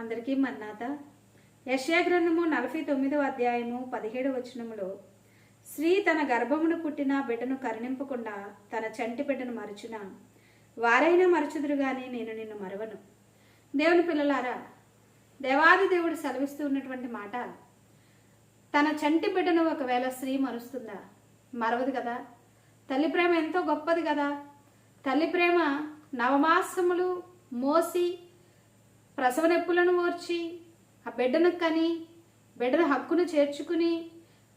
అందరికీ మన్నాత. యశ్యా గ్రంథము నలభై తొమ్మిదవ అధ్యాయము పదిహేడు వచనములో స్త్రీ తన గర్భమును పుట్టిన బిడ్డను కరుణింపకుండా తన చంటి బిడ్డను మరచున? వారైనా మరచుదురు గాని నేను నిన్ను మరవను. దేవుని పిల్లలారా దేవాది దేవుడు సెలవిస్తూ ఉన్నటువంటి మాట తన చంటి బిడ్డను ఒకవేళ స్త్రీ మరుస్తుందా? మరవదు కదా? తల్లి ప్రేమ ఎంతో గొప్పది కదా? తల్లి ప్రేమ నవమాసములు మోసి ప్రసవ నొప్పులను ఓర్చి ఆ బిడ్డను కని బిడ్డను హక్కును చేర్చుకుని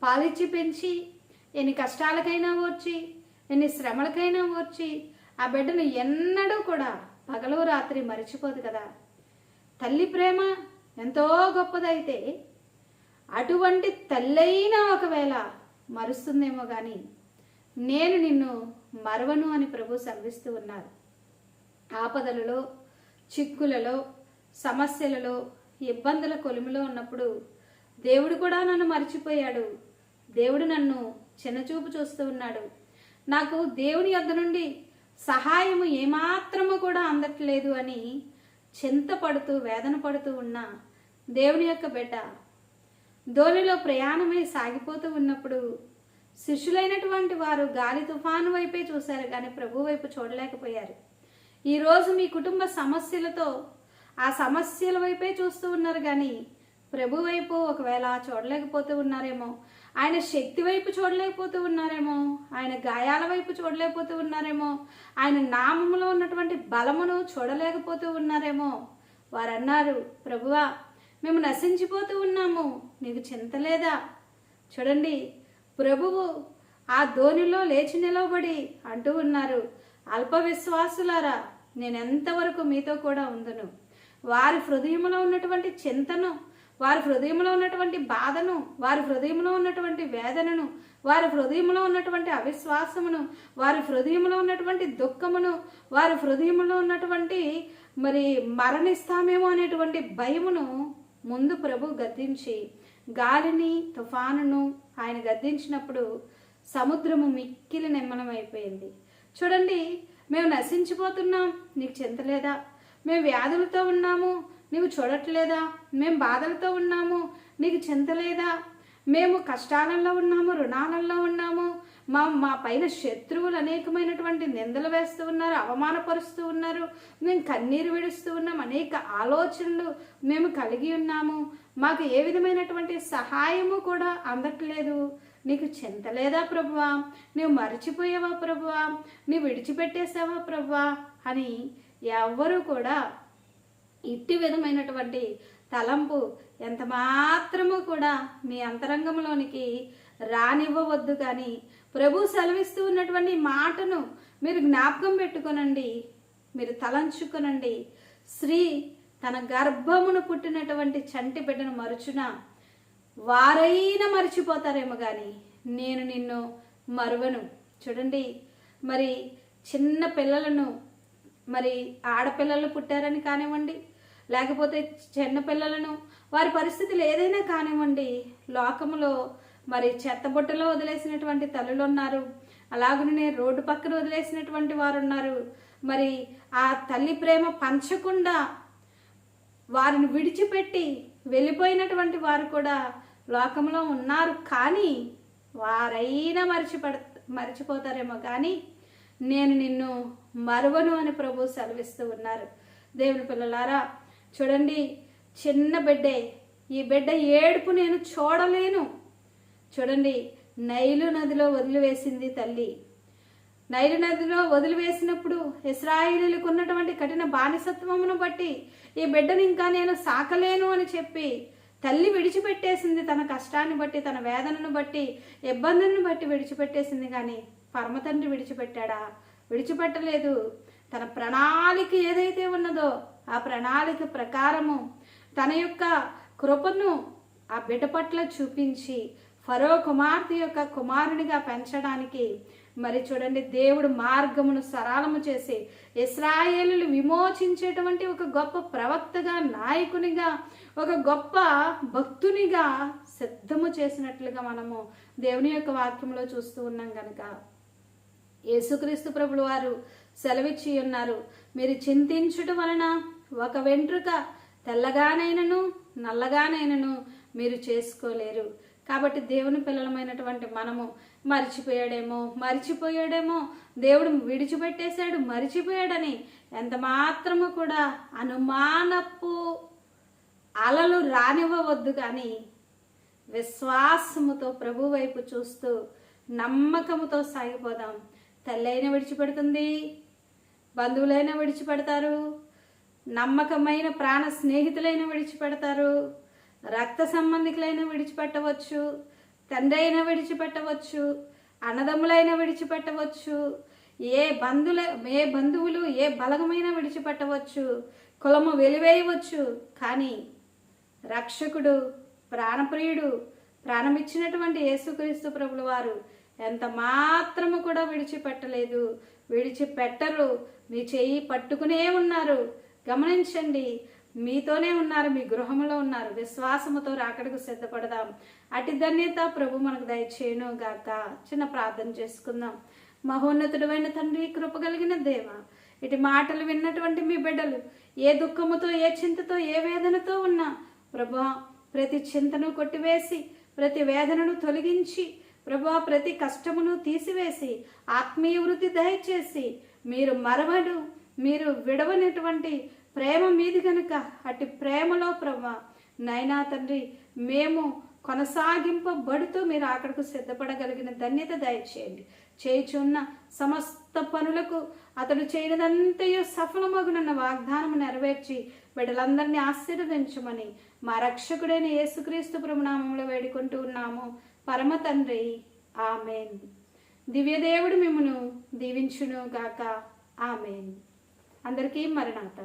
పాలిచ్చి పెంచి ఎన్ని కష్టాలకైనా ఓర్చి ఎన్ని శ్రమలకైనా ఓర్చి ఆ బిడ్డను ఎన్నడూ కూడా పగలు రాత్రి మరిచిపోదు కదా. తల్లి ప్రేమ ఎంతో గొప్పదైతే అటువంటి తల్లైనా ఒకవేళ మరుస్తుందేమో కానీ నేను నిన్ను మరవను అని ప్రభు సెలవిస్తూ ఉన్నారు. ఆపదలలో చిక్కులలో సమస్యలలో ఇబ్బందుల కొలిమిలో ఉన్నప్పుడు దేవుడు కూడా నన్ను మర్చిపోయాడు. దేవుడు నన్ను చిన్నచూపు చూస్తూ ఉన్నాడు. నాకు దేవుని యొద్ద నుండి సహాయము ఏమాత్రము కూడా అందట్లేదు అని చింతపడుతూ వేదన పడుతూ ఉన్న దేవుని యొక్క బిడ్డ ధోనిలో ప్రయాణమై సాగిపోతూ ఉన్నప్పుడు శిష్యులైనటువంటి వారు గాలి తుఫాను వైపే చూశారు కానీ ప్రభు వైపు చూడలేకపోయారు. ఈరోజు మీ కుటుంబ సమస్యలతో ఆ సమస్యల వైపే చూస్తూ ఉన్నారు కానీ ప్రభు వైపు ఒకవేళ చూడలేకపోతూ ఉన్నారేమో ఆయన శక్తి వైపు చూడలేకపోతూ ఉన్నారేమో ఆయన గాయాల వైపు చూడలేకపోతూ ఉన్నారేమో ఆయన నామములో ఉన్నటువంటి బలమును చూడలేకపోతూ ఉన్నారేమో వారు అన్నారు ప్రభువా మేము నశించిపోతూ ఉన్నాము నీకు చింత లేదా? చూడండి ప్రభువు ఆ ధోనిలో లేచి నిలవబడి అంటూ ఉన్నారు అల్ప విశ్వాసులారా నేను ఎంతవరకు మీతో కూడా ఉందను? వారి హృదయంలో ఉన్నటువంటి చింతను వారి హృదయంలో ఉన్నటువంటి బాధను వారి హృదయంలో ఉన్నటువంటి వేదనను వారి హృదయంలో ఉన్నటువంటి అవిశ్వాసమును వారి హృదయంలో ఉన్నటువంటి దుఃఖమును వారి హృదయంలో ఉన్నటువంటి మరి మరణిస్తామేమో అనేటువంటి భయమును ముందు ప్రభు గద్దించి గాలిని తుఫానును ఆయన గద్దించినప్పుడు సముద్రము మిక్కిలి నిమ్మలమైపోయింది. చూడండి మేము నశించిపోతున్నాం. నీకు చింతలేదా మేము వ్యాధులతో ఉన్నాము. నీవు చూడట్లేదా? మేము బాధలతో ఉన్నాము. నీకు చింతలేదా మేము కష్టాలలో ఉన్నాము రుణాలలో ఉన్నాము. మా మా పైన శత్రువులు అనేకమైనటువంటి నిందలు వేస్తూ ఉన్నారు అవమానపరుస్తూ ఉన్నారు. మేము కన్నీరు విడుస్తూ ఉన్నాం అనేక ఆలోచనలు మేము కలిగి ఉన్నాము. మాకు ఏ విధమైనటువంటి సహాయము కూడా అందట్లేదు. నీకు చింత లేదా ప్రభువా? నువ్వు మర్చిపోయావా ప్రభువా? నువ్వు విడిచిపెట్టేసావా ప్రభువా? అని ఎవ్వరూ కూడా ఇట్టి విధమైనటువంటి తలంపు ఎంత మాత్రము కూడా మీ అంతరంగంలోనికి రానివ్వవద్దు కానీ ప్రభు సెలవిస్తూ ఉన్నటువంటి మాటను మీరు జ్ఞాపకం పెట్టుకునండి మీరు తలంచుకునండి. స్త్రీ తన గర్భమును పుట్టినటువంటి చంటి బిడ్డను మరుచున వారైనా మర్చిపోతారేమో కానీ నేను నిన్ను మరువను. చూడండి మరి చిన్న పిల్లలను మరి ఆడపిల్లలు పుట్టారని కానివ్వండి లేకపోతే చిన్న పిల్లలను వారి పరిస్థితులు ఏదైనా కానివ్వండి లోకములో మరి చెత్తబుట్టలో వదిలేసినటువంటి తల్లులు ఉన్నారు అలాగనే రోడ్డు పక్కన వదిలేసినటువంటి వారు ఉన్నారు. మరి ఆ తల్లి ప్రేమ పంచకుండా వారిని విడిచిపెట్టి వెళ్ళిపోయినటువంటి వారు కూడా లోకంలో ఉన్నారు. కానీ వారైనా మర్చిపడ మర్చిపోతారేమో. కానీ నేను నిన్ను మరువను అని ప్రభు సెలవిస్తూ ఉన్నారు. దేవుని పిల్లలారా చూడండి చిన్న బిడ్డే ఈ బిడ్డ ఏడుపు నేను చూడలేను. చూడండి నైలు నదిలో వదిలివేసింది తల్లి. నైలు నదిలో వదిలివేసినప్పుడు ఇస్రాయిలీలకు ఉన్నటువంటి కఠిన బానిసత్వమును బట్టి ఈ బిడ్డను ఇంకా నేను సాకలేను అని చెప్పి తల్లి విడిచిపెట్టేసింది తన కష్టాన్ని బట్టి తన వేదనను బట్టి ఇబ్బందులను బట్టి విడిచిపెట్టేసింది. కానీ పరమతండ్రి విడిచిపెట్టాడా? విడిచిపెట్టలేదు. తన ప్రణాళిక ఏదైతే ఉన్నదో ఆ ప్రణాళిక ప్రకారము తన యొక్క కృపను ఆ బిడ్డ పట్ల చూపించి ఫరో కుమార్తె యొక్క కుమారునిగా పెంచడానికి మరి చూడండి దేవుడు మార్గమును సరళము చేసి ఇస్రాయేలు విమోచించేటువంటి ఒక గొప్ప ప్రవక్తగా నాయకునిగా ఒక గొప్ప భక్తునిగా సిద్ధము చేసినట్లుగా మనము దేవుని యొక్క వాక్యంలో చూస్తూ ఉన్నాం కనుక యేసుక్రీస్తు ప్రభులు వారు సెలవిచ్చి ఉన్నారు. మీరు చింతించుట వలన ఒక వెంట్రుక తెల్లగానైనను నల్లగానైనను మీరు చేసుకోలేరు. కాబట్టి దేవుని పిల్లలమైనటువంటి మనము మర్చిపోయాడేమో మర్చిపోయాడేమో దేవుడు విడిచిపెట్టేశాడు మర్చిపోయాడని ఎంత మాత్రము కూడా అనుమానపు అలలు రానివ్వవద్దు కానీ విశ్వాసముతో ప్రభు వైపు చూస్తూ నమ్మకముతో సాగిపోదాం. తల్లైన విడిచిపెడుతుంది. బంధువులైన విడిచిపెడతారు. నమ్మకమైన ప్రాణ స్నేహితులైన విడిచిపెడతారు. రక్త సంబంధికులైన విడిచిపెట్టవచ్చు. తండ్రి అయినా విడిచిపెట్టవచ్చు. అన్నదమ్ములైన విడిచిపెట్టవచ్చు. ఏ బంధువుల ఏ బంధువులు ఏ బలగమైన విడిచిపెట్టవచ్చు. కులము వెలివేయవచ్చు. కానీ రక్షకుడు ప్రాణప్రియుడు ప్రాణమిచ్చినటువంటి యేసుక్రీస్తు ప్రభుల వారు ఎంత మాత్రము కూడా విడిచిపెట్టలేదు. విడిచిపెట్టరు. మీ చెయ్యి పట్టుకునే ఉన్నారు. గమనించండి. మీతోనే ఉన్నారు. మీ గృహంలో ఉన్నారు. విశ్వాసముతో రాకడకు సిద్ధపడదాం. అటు ధన్యత ప్రభు మనకు దయచేయను గాక. చిన్న ప్రార్థన చేసుకుందాం. మహోన్నతుడమైన తండ్రి కృప కలిగిన దేవ ఇటు మాటలు విన్నటువంటి మీ బిడ్డలు ఏ దుఃఖముతో ఏ చింతతో ఏ వేదనతో ఉన్నా ప్రభా ప్రతి చింతను కొట్టివేసి ప్రతి వేదనను తొలగించి ప్రభా ప్రతి కష్టమును తీసివేసి ఆత్మీయ వృద్ధి దయచేసి మీరు మరవడు మీరు విడవనటువంటి ప్రేమ మీది కనుక అటు ప్రేమలో ప్రభా నైనా తండ్రి మేము కొనసాగింపబడుతూ మీరు అక్కడకు సిద్ధపడగలిగిన ధన్యత దయచేయండి. చేయుచున్న సమస్త పనులకు అతడు చేయనిదంతయో సఫలమగునన్న వాగ్దానం నెరవేర్చి బిడ్డలందరినీ ఆశీర్వదించమని మా రక్షకుడైన యేసుక్రీస్తు ప్రభునామంలో వేడుకుంటూ ఉన్నాము. పరమ తండ్రి ఆమెన్. దివ్యదేవుడు మిమ్మను దీవించును గాక ఆమెన్. అందరికీ మరణాత